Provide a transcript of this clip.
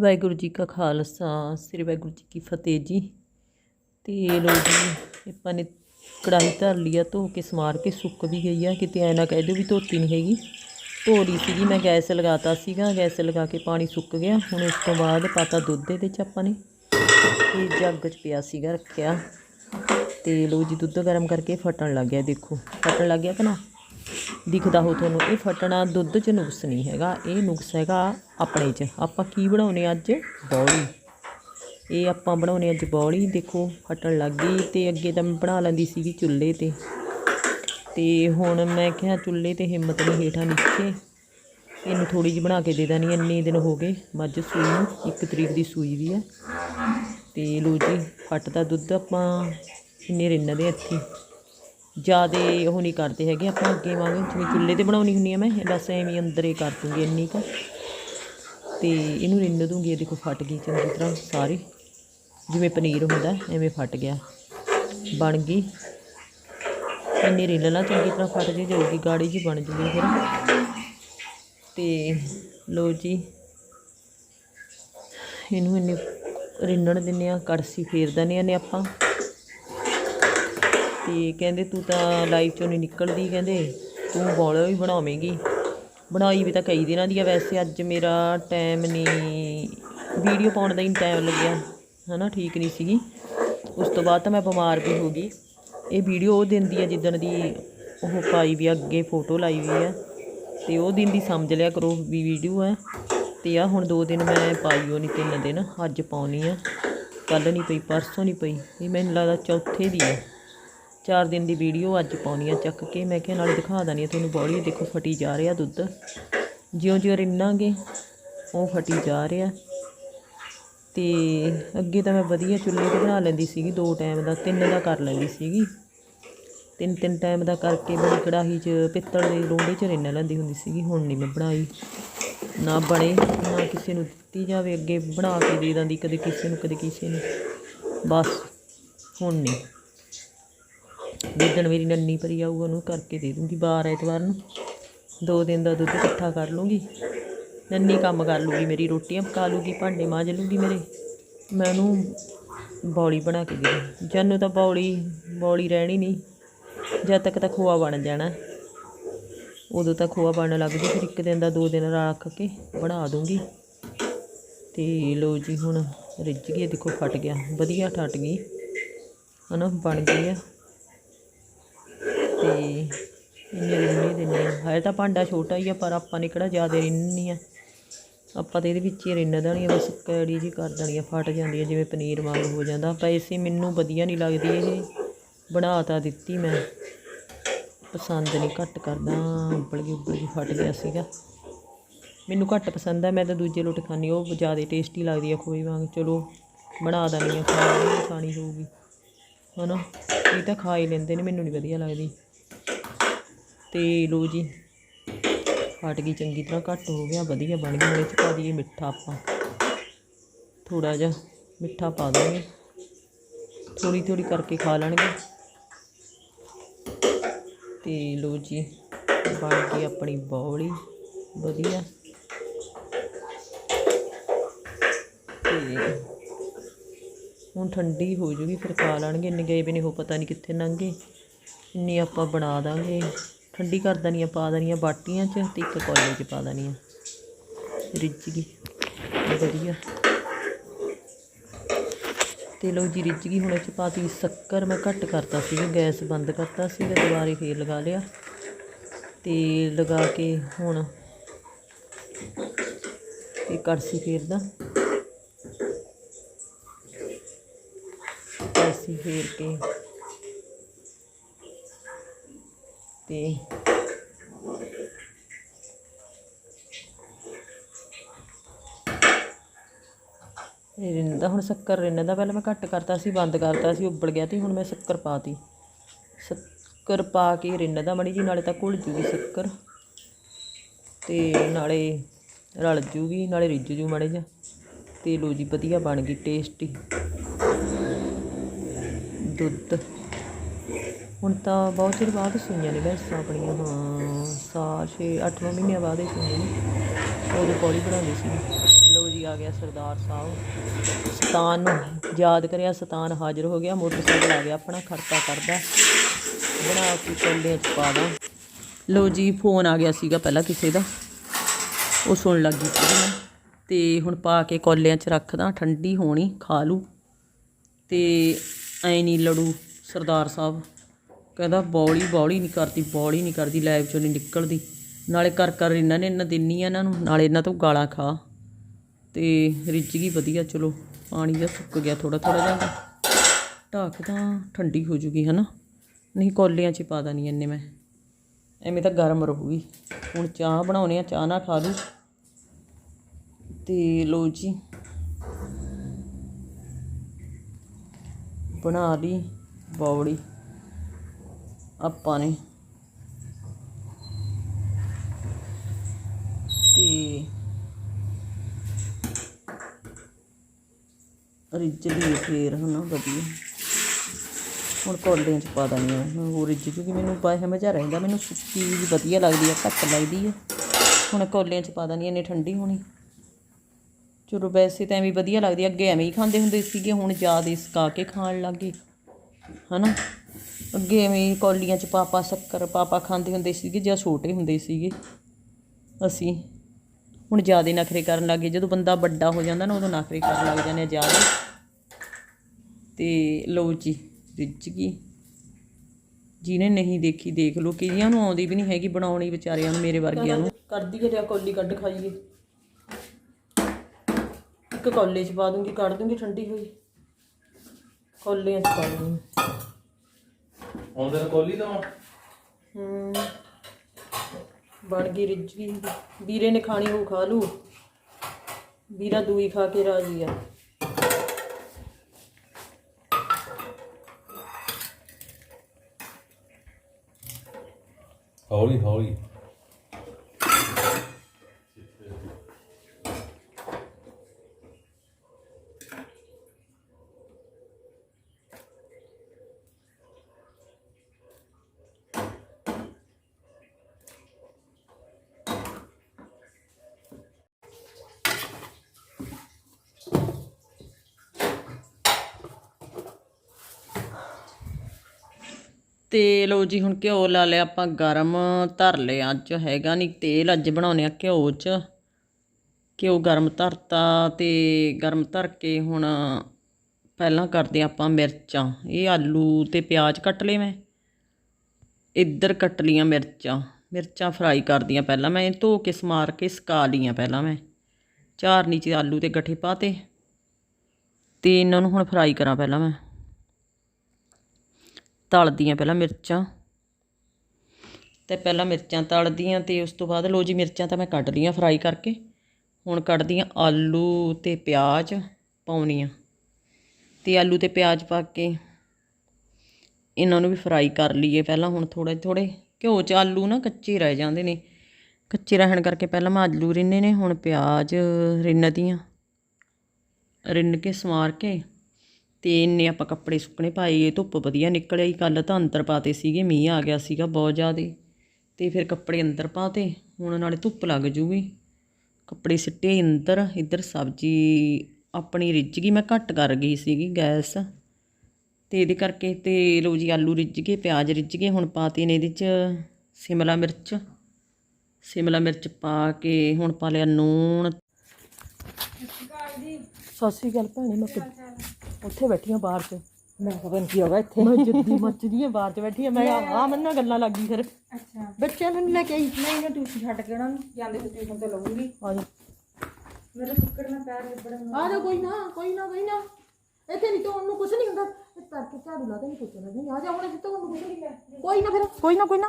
ਵਾਹਿਗੁਰੂ ਜੀ ਕਾ ਖਾਲਸਾ, ਸ੍ਰੀ ਵਾਹਿਗੁਰੂ ਜੀ ਕੀ ਫਤਿਹ ਜੀ। ਤੇ ਲੋ ਜੀ, ਆਪਾਂ ਨੇ ਕੜਾਹੀ ਧਰ ਲਿਆ ਧੋ ਕੇ ਸਮਾਰ ਕੇ ਸੁੱਕ ਵੀ ਗਈ ਆ, ਕਿਤੇ ਐ ਨਾ ਕਹਿ ਦਿਓ ਵੀ ਧੋਤੀ ਨਹੀਂ ਹੈਗੀ। ਧੋ ਲਈ ਸੀਗੀ, ਮੈਂ ਗੈਸ ਲਗਾਤਾ ਸੀਗਾ, ਗੈਸ ਲਗਾ ਕੇ ਪਾਣੀ ਸੁੱਕ ਗਿਆ। ਹੁਣ ਉਸ ਤੋਂ ਬਾਅਦ ਪਾਤਾ ਦੁੱਧ ਇਹਦੇ ਚ ਆਪਾਂ ਨੇ, ਤੇ ਜੱਗ ਚ ਪਿਆ ਸੀਗਾ ਰੱਖਿਆ। ਤੇ ਲੋ ਜੀ, ਦੁੱਧ ਗਰਮ ਕਰਕੇ ਫਟਣ ਲੱਗ ਗਿਆ, ਦੇਖੋ। ਫਟਣ ਲੱਗ ਗਿਆ ਕਿ ਨਾ? ਦਿਖਦਾ ਹੋ ਤੁਹਾਨੂੰ ਇਹ ਫਟਣਾ ਦੁੱਧ 'ਚ ਨੁਕਸ ਨਹੀਂ ਹੈਗਾ ਇਹ ਨੁਕਸ ਹੈਗਾ ਆਪਣੇ 'ਚ। ਆਪਾਂ ਕੀ ਬਣਾਉਨੇ ਅੱਜ? ਬੌਲੀ। ਇਹ ਆਪਾਂ ਬਣਾਉਨੇ ਅੱਜ ਬੌਲੀ ਦੇਖੋ ਫਟਣ ਲੱਗ ਗਈ ਤੇ ਅੱਗੇ ਤਾਂ ਮੈਂ ਬਣਾ ਲੈਂਦੀ ਸੀਗੀ ਚੁੱਲ੍ਹੇ ਤੇ। ਤੇ ਹੁਣ ਮੈਂ ਕਿਹਾ ਚੁੱਲ੍ਹੇ ਤੇ ਹਿੰਮਤ ਨਹੀਂ ਹੇਠਾਂ ਨੀਚੇ। ਇਹਨੂੰ ਥੋੜੀ ਜਿਹੀ ਬਣਾ ਕੇ ਦੇ ਦੇਣੀ ਇੰਨੇ ਦਿਨ ਹੋ ਗਏ ਮੱਝ ਸੂਈ ਨੂੰ ਇੱਕ ਤਰੀਕ ਦੀ ਸੂਈ ਵੀ ਹੈ ਤੇ ਲੋ ਜੀ ਫਟਦਾ ਦੁੱਧ ਆਪਾਂ ਇੰਨੇ ਰਿੰਨਦੇ ਇੱਥੇ। ਜ਼ਿਆਦਾ ਉਹ ਨਹੀਂ ਕਰਦੇ ਹੈਗੇ, ਆਪਾਂ ਅੱਗੇ ਵਾਂਗ ਜਿਵੇਂ ਚੁੱਲ੍ਹੇ ਤੇ ਬਣਾਉਣੀ ਹੁੰਦੀ ਆ ਮੈਂ ਬਸ ਐਵੇਂ ਅੰਦਰ ਹੀ ਕਰ ਦੂੰਗੀ ਇੰਨੀ ਕੁ। ਤੇ ਇਹਨੂੰ ਰਿੰਨ ਦੂੰਗੀ, ਇਹ ਦੇਖੋ ਫਟ ਗਈ ਚੰਗੀ ਤਰ੍ਹਾਂ ਸਾਰੀ। ਜਿਵੇਂ ਪਨੀਰ ਹੁੰਦਾ, ਐਵੇਂ ਫਟ ਗਿਆ। ਬਣ ਗਈ। ਇੰਨੀ ਰਿੰਨ ਲਾ ਚੰਗੀ ਤਰ੍ਹਾਂ ਫਟ ਜੇ ਜਾਊਗੀ ਗਾੜੀ ਜੀ ਬਣ ਜੂਗੀ ਫਿਰ। ਤੇ ਲੋ ਜੀ। ਇਹਨੂੰ ਇੰਨੇ ਰਿੰਨਣ ਦਿੰਨੇ ਆ, ਕੜਸੀ ਫੇਰ ਦਿੰਦੇ ਨੇ ਆਪਾਂ। ਤੇ ਕਹਿੰਦੇ ਤੂੰ ਤਾਂ ਲਾਈਵ ਚੋਂ ਨਹੀਂ ਨਿਕਲਦੀ ਕਹਿੰਦੇ ਤੂੰ ਬੋਲ ਵੀ ਬਣਾਵੇਂਗੀ। ਬਣਾਈ ਵੀ ਤਾਂ ਕਈ ਦਿਨਾਂ ਦੀ ਆ ਵੈਸੇ ਅੱਜ ਮੇਰਾ ਟਾਈਮ ਨਹੀਂ ਵੀਡੀਓ ਪਾਉਣ ਦਾ ਹੀ ਟਾਈਮ ਲੱਗਿਆ ਹਨਾ ਠੀਕ ਨਹੀਂ ਸੀਗੀ। ਉਸ ਤੋਂ ਬਾਅਦ ਤਾਂ ਮੈਂ ਬਿਮਾਰ ਵੀ ਹੋ ਗਈ। ਇਹ ਵੀਡੀਓ ਉਹ ਦਿਨ ਦੀ ਆ ਜਿੱਦਣ ਦੀ ਉਹ ਪਾਈ ਵੀ ਆ, ਅੱਗੇ ਫੋਟੋ ਲਾਈ ਵੀ ਆ। ਤੇ ਉਹ ਦਿਨ ਦੀ ਸਮਝ ਲਿਆ ਕਰੋ ਵੀ ਵੀਡੀਓ ਹੈ ਤੇ ਆ ਹੁਣ ਦੋ ਦਿਨ ਮੈਂ ਪਾਈ ਉਹ ਨਹੀਂ ਤਿੰਨ ਦਿਨ ਅੱਜ ਪਾਉਣੀ ਆ। ਕੱਲ ਨਹੀਂ ਪਈ ਪਰਸੋਂ ਨਹੀਂ ਪਈ ਇਹ ਮੈਨੂੰ ਲੱਗਦਾ ਚੌਥੇ ਦੀ ਆ। ਚਾਰ ਦਿਨ ਦੀ ਵੀਡੀਓ ਅੱਜ ਪਾਉਣੀ ਆ ਚੱਕ ਕੇ। ਮੈਂ ਕਿਹਾ, ਨਾਲੇ ਦਿਖਾ ਦਣੀ ਆ ਤੁਹਾਨੂੰ ਬੌੜੀ ਦੇਖੋ, ਫਟੀ ਜਾ ਰਿਹਾ ਦੁੱਧ। ਜਿਉਂ ਜਿਉਂ ਰਿੰਨਾਂਗੇ, ਉਹ ਫਟੀ ਜਾ ਰਿਹਾ। ਤੇ ਅੱਗੇ ਤਾਂ ਮੈਂ ਵਧੀਆ ਚੁੱਲ੍ਹੇ ਤੇ ਬਣਾ ਲੈਂਦੀ ਸੀਗੀ, ਦੋ ਟਾਈਮ ਦਾ, ਤਿੰਨ ਦਾ ਕਰ ਲੈਂਦੀ ਸੀਗੀ। ਤਿੰਨ ਤਿੰਨ ਟਾਈਮ ਦਾ ਕਰਕੇ ਬੜੀ ਕੜਾਹੀ 'ਚ ਪਿੱਤਲ ਦੇ ਰੋਂਡੇ 'ਚ ਰਿੰਨ ਲੈਂਦੀ ਹੁੰਦੀ ਸੀਗੀ। ਹੁਣ ਨਹੀਂ ਮੈਂ ਬਣਾਈ। ਨਾ ਬਣੇ, ਨਾ ਕਿਸੇ ਨੂੰ ਦਿੱਤੀ ਜਾਵੇ। ਅੱਗੇ ਬਣਾ ਕੇ ਦੇ ਦਿੰਦੀ ਕਦੇ ਕਿਸੇ ਨੂੰ, ਕਦੇ ਕਿਸੇ ਨੂੰ। ਬਸ, ਹੁਣ ਨਹੀਂ ਜਿੱਦਣ ਮੇਰੀ ਨੰਨੀ ਭਰੀ ਆਊ, ਉਹਨੂੰ ਕਰਕੇ ਦੇ ਦੂੰਗੀ ਬਾਹਰ ਐਤਵਾਰ ਨੂੰ। ਦੋ ਦਿਨ ਦਾ ਦੁੱਧ ਇਕੱਠਾ ਕਰ ਲੂੰਗੀ। ਨੰਨੀ ਕੰਮ ਕਰ ਲੂਗੀ ਮੇਰੀ, ਰੋਟੀਆਂ ਪਕਾ ਲੂਗੀ, ਭਾਂਡੇ ਮਾਂਜ ਲੂਗੀ ਮੇਰੇ। ਮੈਂ ਉਹਨੂੰ ਬੌਲੀ ਬਣਾ ਕੇ ਦੇ ਦੂੰ ਜਾਨੂੰ ਤਾਂ ਬੌਲੀ ਬੌਲੀ ਰਹਿਣੀ ਨਹੀਂ, ਜਦ ਤੱਕ ਤਾਂ ਖੋਆ ਬਣ ਜਾਣਾ। ਉਦੋਂ ਤਾਂ ਖੋਆ ਬਣਨ ਲੱਗ ਜੂ, ਫਿਰ ਇੱਕ ਦਿਨ ਦਾ ਦੋ ਦਿਨ ਰੱਖ ਕੇ ਬਣਾ ਦੂੰਗੀ। ਤੇ ਲੋ ਜੀ, ਹੁਣ ਰਿੱਝ ਗਈ, ਦੇਖੋ ਫਟ ਗਿਆ। ਵਧੀਆ ਠੱਟ ਗਈ। ਹਨਾ, ਬਣ ਗਈ ਆ। ਤੇ ਇੰਨੇ ਰਿੰਨੇ ਦਿੰਨੇ ਆ ਹਾਲੇ ਤਾਂ ਭਾਂਡਾ ਛੋਟਾ ਹੀ ਆ, ਪਰ ਆਪਾਂ ਨੇ ਕਿਹੜਾ ਜ਼ਿਆਦਾ ਰਿੰਨਣੀ ਆ। ਆਪਾਂ ਤਾਂ ਇਹਦੇ ਵਿੱਚ ਹੀ ਰਿੰਨ ਦੇਣੀ ਬਸ ਕੜੀ ਜੀ ਕਰ ਦੇਣੀ ਆ, ਫਟ ਜਾਂਦੀ ਆ, ਜਿਵੇਂ ਪਨੀਰ ਵਾਂਗ ਹੋ ਜਾਂਦਾ। ਪੈਸੇ ਮੈਨੂੰ ਵਧੀਆ ਨਹੀਂ ਲੱਗਦੀ ਇਹ। ਬਣਾ ਤਾਂ ਦਿੱਤੀ ਮੈਂ। ਪਸੰਦ ਨਹੀਂ, ਘੱਟ ਕਰਦਾ। ਉੱਬਲ ਗਈ ਉੱਬਲ ਗਈ, ਫਟ ਗਿਆ ਸੀਗਾ। ਮੈਨੂੰ ਘੱਟ ਪਸੰਦ ਆ, ਮੈਂ ਤਾਂ ਦੂਜੇ ਲੋਟ ਖਾਣੀ ਉਹ ਜ਼ਿਆਦਾ ਟੇਸਟੀ ਲੱਗਦੀ ਆ ਖੋਏ ਵਾਂਗ। ਚਲੋ, ਬਣਾ ਦਿੰਦੀ ਆ ਖਾਣੀ ਖਾਣੀ ਹੋਊਗੀ। ਹਨਾ? ਇਹ ਤਾਂ ਖਾ ਹੀ ਲੈਂਦੇ ਨੇ, ਮੈਨੂੰ ਨਹੀਂ ਵਧੀਆ ਲੱਗਦੀ। ਤੇ ਲੋ ਜੀ ਫਟ ਗਈ ਚੰਗੀ ਤਰ੍ਹਾਂ, ਘੱਟ ਹੋ ਗਿਆ, ਵਧੀਆ ਬਣ ਗਈ ਹੁਣ ਇਹ 'ਚ ਪਾ ਦਈਏ ਮਿੱਠਾ ਆਪਾਂ। ਥੋੜਾ ਜਿਹਾ ਮਿੱਠਾ ਪਾ ਦਾਂਗੇ ਥੋੜੀ ਥੋੜੀ ਕਰਕੇ ਖਾ ਲੈਣਗੇ। ਤੇ ਲੋ ਜੀ, ਬਣ ਗਈ ਆਪਣੀ ਬੌਲੀ, ਵਧੀਆ। ਤੇ ਹੁਣ ਠੰਡੀ ਹੋ ਜੂਗੀ, ਫਿਰ ਖਾ ਲੈਣਗੇ। ਇੰਨੇ ਗਏ ਵੀ ਨਹੀਂ ਹੋ ਪਤਾ ਨਹੀਂ ਕਿੱਥੇ ਲੰਘ। ਗਏ ਇੰਨੀ ਆਪਾਂ ਬਣਾ ਦਾਂਗੇ। ਠੰਡੀ ਕਰ ਦੇਣੀਆਂ, ਪਾ ਦੇਣੀਆਂ ਬਾਟੀਆਂ 'ਚ ਤੇ ਇੱਕ ਕੌਲੇ 'ਚ ਪਾ ਦੇਣੀਆਂ। ਰਿੱਝ ਗਈ। ਵਧੀਆ। ਤੇ ਲੋ ਜੀ, ਰਿੱਝ ਗਈ। ਹੁਣ ਇਹ 'ਚ ਪਾਤੀ ਸ਼ੱਕਰ। ਮੈਂ ਘੱਟ ਕਰਤਾ ਸੀਗਾ, ਗੈਸ ਬੰਦ ਕਰਤਾ ਸੀ ਸੀਗਾ, ਦੁਬਾਰੇ ਫੇਰ ਲਗਾ ਲਿਆ। ਤੇ ਲਗਾ ਕੇ ਹੁਣ ਇਹ ਕੜਸੀ ਫੇਰਦਾ। ਕੜਸੀ ਫੇਰ ਕੇ ਤੇ ਇਹ ਰਿੰਨਦਾ ਹੁਣ ਸ਼ੱਕਰ ਰਿੰਨਦਾ ਪਹਿਲਾਂ ਮੈਂ ਘੱਟ ਕਰਤਾ ਸੀ, ਬੰਦ ਕਰਤਾ ਸੀ, ਉੱਬਲ ਗਿਆ ਤੇ ਹੁਣ ਮੈਂ ਸ਼ੱਕਰ ਪਾਤੀ। ਸ਼ੱਕਰ ਪਾ ਕੇ ਰਿੰਨ ਦਾ ਮੜੀ ਜੀ, ਨਾਲੇ ਤਾਂ ਘੁਲ ਜੂਗੀ ਸ਼ੱਕਰ। ਤੇ ਨਾਲੇ ਰਲ ਜੂਗੀ, ਨਾਲੇ ਰਿੱਝ ਜੂ ਮੜੇ ਜਾ। ਤੇ ਲੋ ਜੀ, ਵਧੀਆ ਬਣ ਗਈ ਟੇਸਟੀ। ਦੁੱਧ। ਹੁਣ ਤਾਂ ਬਹੁਤ ਚਿਰ ਬਾਅਦ ਸੂਈਆਂ ਨੇ ਭੈਂਸਾਂ ਆਪਣੀਆਂ, ਹਾਂ, ਸਾਲ ਛੇ, ਅੱਠ ਨੌ ਮਹੀਨਿਆਂ ਬਾਅਦ ਹੀ ਸੂਈਆਂ ਨੇ। ਉਦੋਂ ਪੌੜੀ ਬਣਾਉਂਦੀ ਸੀ। ਲਓ ਜੀ, ਆ ਗਿਆ ਸਰਦਾਰ ਸਾਹਿਬ। ਸਤਾਨ ਨੂੰ ਯਾਦ ਕਰਿਆ, ਸਤਾਨ ਹਾਜ਼ਰ ਹੋ ਗਿਆ, ਮੋਟਰਸਾਈਕਲ ਆ ਗਿਆ ਆਪਣਾ ਖਰਚਾ ਕਰਦਾ। ਬਣਾ ਕੇ ਕੋਲਿਆਂ ਚ ਪਾ ਦਾਂ। ਲੋ ਜੀ, ਫੋਨ ਆ ਗਿਆ ਸੀਗਾ ਪਹਿਲਾਂ ਕਿਸੇ ਦਾ। ਉਹ ਸੁਣ ਲੱਗੀ ਸੀ ਮੈਂ ਤੇ ਹੁਣ ਪਾ ਕੇ ਕੋਲਿਆਂ ਚ ਰੱਖਦਾ ਠੰਡੀ ਹੋਣੀ, ਖਾ ਲੂ ਤੇ ਐ ਨਹੀਂ ਲੜੂ ਸਰਦਾਰ ਸਾਹਿਬ। ਕਹਿੰਦਾ ਬੌਲੀ ਬੌਲੀ ਨਹੀਂ ਕਰਦੀ, ਬੌਲੀ ਨਹੀਂ ਕਰਦੀ ਲਾਈਵ ਚੋਂ ਨਹੀਂ ਨਿਕਲਦੀ। ਨਾਲੇ ਕਰ ਕਰ ਇਹਨਾਂ ਨੇ ਇਹਨਾਂ ਦਿੰਨੀ ਆ ਇਹਨਾਂ ਨੂੰ, ਨਾਲੇ ਇਹਨਾਂ ਤੋਂ ਗਾਲਾਂ ਖਾ। ਤੇ ਰਿੱਝ ਗਈ ਵਧੀਆ, ਚਲੋ ਪਾਣੀ ਜਿਹਾ ਸੁੱਕ ਗਿਆ ਥੋੜਾ ਥੋੜਾ ਜਿਹਾ। ਢੱਕ ਤਾਂ ਠੰਡੀ ਹੋ ਜੂਗੀ, ਹਨਾ? ਨਹੀਂ, ਕੋਲਿਆਂ 'ਚ ਪਾ ਦੇਣੀ ਇੰਨੇ ਮੈਂ। ਐਵੇਂ ਤਾਂ ਗਰਮ ਰਹੂਗੀ। ਹੁਣ ਚਾਹ ਬਣਾਉਣੀ ਆ, ਚਾਹ ਨਾ ਖਾ ਲੂ ਤੇ ਲੋ ਜੀ। ਬਣਾ ਲਈ ਬੌੜੀ ਆਪਾਂ ਨੇ। ਤੇ ਰਿੱਜ ਲਈ ਫੇਰ, ਹਨਾ, ਵਧੀਆ। ਹੁਣ ਕੋਲਿਆਂ ਚ ਪਾ ਦਣੀ ਆ ਹੋਰ ਰਿੱਝ ਕਿਉਂਕਿ ਮੈਨੂੰ ਪਾ ਹਮੇਜਾ ਰਹਿੰਦਾ, ਮੈਨੂੰ ਸੁੱਕੀ ਜਿਹੀ ਵਧੀਆ ਲੱਗਦੀ ਆ, ਘੱਟ ਲੱਗਦੀ ਆ। ਹੁਣ ਕੋਲਿਆਂ ਚ ਪਾ ਦਣੀ ਇੰਨੀ ਠੰਡੀ ਹੋਣੀ। ਚਲੋ, ਵੈਸੇ ਤਾਂ ਐਵੇਂ ਵਧੀਆ ਲੱਗਦੀ ਅੱਗੇ ਐਵੇਂ ਹੀ ਖਾਂਦੇ ਹੁੰਦੇ ਸੀਗੇ, ਹੁਣ ਜ਼ਿਆਦਾ ਸਕਾ ਕੇ ਖਾਣ ਲੱਗੇ ਹਨਾ। ਅੱਗੇ ਐਵੇਂ ਕੌਲੀਆਂ ਚ ਪਾਪਾ ਸ਼ੱਕਰ, ਪਾਪਾ ਖਾਂਦੇ ਹੁੰਦੇ ਸੀਗੇ ਜਾਂ ਛੋਟੇ ਹੁੰਦੇ ਸੀਗੇ। ਅਸੀਂ ਹੁਣ ਜ਼ਿਆਦਾ ਨਖਰੇ ਕਰਨ ਲੱਗੇ ਜਦੋਂ ਬੰਦਾ ਵੱਡਾ ਹੋ ਜਾਂਦਾ ਨਾ, ਉਦੋਂ ਨਖਰੇ ਕਰਨ ਲੱਗ ਜਾਂਦੇ ਆ ਜ਼ਿਆਦਾ। ਤੇ ਲਓ ਜੀ ਰਿੱਝ ਗਈ ਜਿਹਨੇ ਨਹੀਂ ਦੇਖੀ, ਦੇਖ ਲਓ। ਕਈਆਂ ਨੂੰ ਆਉਂਦੀ ਵੀ ਨਹੀਂ ਹੈਗੀ ਬਣਾਉਣੀ ਵਿਚਾਰਿਆਂ ਨੂੰ, ਮੇਰੇ ਵਰਗਿਆਂ ਨੂੰ। ਕਰਦੀ ਹੈ ਕੌਲੀ ਕੱਢ ਖਾਈਏ। ਇੱਕ ਕੌਲੇ ਚ ਪਾ ਦੂੰਗੀ, ਕੱਢ ਦੂੰਗੀ, ਠੰਡੀ ਹੋਈ। ਕੌਲਿਆਂ ਚ ਪਾ ਦੂੰਗੀ। ਆਉਂਦੇ ਨੇ ਕੋਲੀ ਤਾਂ। ਹੂੰ। ਬਣ ਗਈ ਗਈ। ਵੀਰੇ ਨੇ ਖਾਣੀ ਉਹ ਖਾ ਲੂ। ਵੀਰਾ ਦੂਈ ਖਾ ਕੇ ਰਾਜੀ ਆ। ਹੌਲੀ ਹੌਲੀ। ਤੇ ਲਓ ਜੀ, ਹੁਣ ਘਿਓ ਲਾ ਲਿਆ ਆਪਾਂ, ਗਰਮ ਧਰ ਲਿਆ ਅੱਜ, ਹੈਗਾ ਨਹੀਂ ਤੇਲ, ਅੱਜ ਬਣਾਉਨੇ ਆ ਘਿਓ 'ਚ। ਘਿਓ ਗਰਮ ਧਰਤਾ ਤੇ ਗਰਮ ਧਰ ਕੇ ਹੁਣ ਪਹਿਲਾਂ ਕਰਦੇ ਹਾਂ ਆਪਾਂ ਮਿਰਚਾਂ। ਇਹ ਆਲੂ ਤੇ ਪਿਆਜ਼ ਕੱਟ ਲਏ ਮੈਂ। ਇੱਧਰ ਕੱਟ ਲੀਆਂ ਮਿਰਚਾਂ। ਮਿਰਚਾਂ ਫਰਾਈ ਕਰਦੀਆਂ ਪਹਿਲਾਂ ਮੈਂ ਧੋ ਕੇ ਸਮਾਰ ਕੇ ਸੁਕਾ ਲੀਆਂ ਪਹਿਲਾਂ ਮੈਂ। ਚਾਰ ਨੀਚੇ ਆਲੂ ਤੇ ਗੱਠੇ ਪਾਤੇ। ਤੇ ਇਹਨਾਂ ਨੂੰ ਹੁਣ ਫਰਾਈ ਕਰਾਂ ਪਹਿਲਾਂ ਮੈਂ। ਤਲਦੀ ਤਲਦੀਆਂ ਪਹਿਲਾਂ ਮਿਰਚਾਂ। ਤੇ ਪਹਿਲਾਂ ਮਿਰਚਾਂ ਤਲਦੀ ਤਲਦੀਆਂ ਤੇ ਉਸ ਤੋਂ ਬਾਅਦ ਲੋ ਜੀ ਮਿਰਚਾਂ ਤਾਂ ਮੈਂ ਕੱਢ ਲੀਆਂ ਫਰਾਈ ਕਰਕੇ। ਹੁਣ ਕੱਢਦੀਆਂ ਆਲੂ ਤੇ ਪਿਆਜ਼ ਪਾਉਣੀ ਆ ਤੇ ਆਲੂ ਤੇ ਪਿਆਜ਼ ਪਾ ਕੇ ਇਹਨਾਂ ਨੂੰ ਵੀ ਫਰਾਈ ਕਰ ਲਈਏ ਪਹਿਲਾਂ ਹੁਣ ਥੋੜੇ ਥੋੜੇ ਘਿਓ 'ਚ ਆਲੂ ਨਾ ਕੱਚੇ ਰਹਿ ਜਾਂਦੇ ਨੇ। ਕੱਚੇ ਰਹਿਣ ਕਰਕੇ ਪਹਿਲਾਂ ਮੈਂ ਆਲੂ ਰਿੰਨੇ ਨੇ, ਹੁਣ ਪਿਆਜ਼ ਰਿੰਨਦੀਆਂ। ਰਿੰਨ ਕੇ ਸਮਾਰ ਕੇ ਤੇ ਇੰਨੇ ਆਪਾਂ ਕੱਪੜੇ ਸੁੱਕਣੇ ਪਾਏ ਧੁੱਪ ਵਧੀਆ ਨਿਕਲਿਆ ਆਈ। ਕੱਲ ਤਾਂ ਅੰਦਰ ਪਾਤੇ ਸੀਗੇ, ਮੀਂਹ ਆ ਗਿਆ ਸੀਗਾ ਬਹੁਤ ਜ਼ਿਆਦਾ। ਤੇ ਫਿਰ ਕੱਪੜੇ ਅੰਦਰ ਪਾਤੇ, ਹੁਣ ਨਾਲੇ ਧੁੱਪ ਲੱਗ ਜੂਗੀ। ਕੱਪੜੇ ਸਿੱਟੇ ਅੰਦਰ, ਇੱਧਰ ਸਬਜ਼ੀ ਆਪਣੀ ਰਿੱਝ ਗਈ, ਮੈਂ ਘੱਟ ਕਰ ਗਈ ਸੀਗੀ ਗੈਸ। ਤੇ ਇਹਦੇ ਕਰਕੇ ਤੇ ਲਓ ਜੀ, ਆਲੂ ਰਿੱਝ ਗਏ, ਪਿਆਜ਼ ਰਿੱਝ ਗਏ, ਹੁਣ ਪਾਤੇ ਨੇ ਇਹਦੇ ਚ ਸਿਮਲਾ ਮਿਰਚ। ਸਿਮਲਾ ਮਿਰਚ ਪਾ ਕੇ ਹੁਣ ਪਾ ਲਿਆ ਨੂਣ। ਸਤਿ ਸ਼੍ਰੀ ਅਕਾਲ ਭੈਣੇ ਮੈਂ ਕਿ- ਉੱਥੇ ਬੈਠੀ ਹਾਂ ਬਾਹਰ 'ਚ। ਮੈਂ ਪਤਾ ਨਹੀਂ ਕੀ ਹੋਗਾ ਇੱਥੇ। ਮੈਂ ਜਿੱਦੀ ਮੱਚਦੀ ਹਾਂ ਬਾਹਰ 'ਚ ਬੈਠੀ ਹਾਂ ਮੈਂ ਆ ਮੰਨਾ ਗੱਲਾਂ ਲੱਗ ਗਈ ਫਿਰ। ਅੱਛਾ। ਬੱਚਿਆਂ ਨੂੰ ਨੀ ਲੈ ਕੇ ਆਈ ਨਹੀਂ ਨਾ ਟਿਊਸ਼ਨ ਛੱਡ ਕੇ ਉਹਨਾਂ ਨੂੰ ਜਾਂਦੇ ਤੇ ਟਿਊਸ਼ਨ ਤੇ ਲਵਾਂਗੀ ਆ ਜਾ ਮੇਰਾ ਚਿੱਕੜ ਨਾਲ ਪੈਰ ਲਿਬੜਨ ਆ ਜਾ ਕੋਈ ਨਾ ਕੋਈ ਨਾ ਕੋਈ ਨਾ। ਇੱਥੇ ਨਹੀਂ ਤੋਂ ਉਹਨੂੰ ਕੁਝ ਨਹੀਂ ਹੁੰਦਾ। ਇਸ ਕਰਕੇ ਝਾੜੂ ਲਾ ਦੇ ਨਹੀਂ ਪੁੱਛਣਾ ਨਹੀਂ ਆ ਜਾ ਹੁਣ ਇੱਥੇ ਤੋਂ ਉਹਨੂੰ ਕੁਝ ਨਹੀਂ ਕੋਈ ਨਾ ਫਿਰ। ਕੋਈ ਨਾ ਕੋਈ ਨਾ।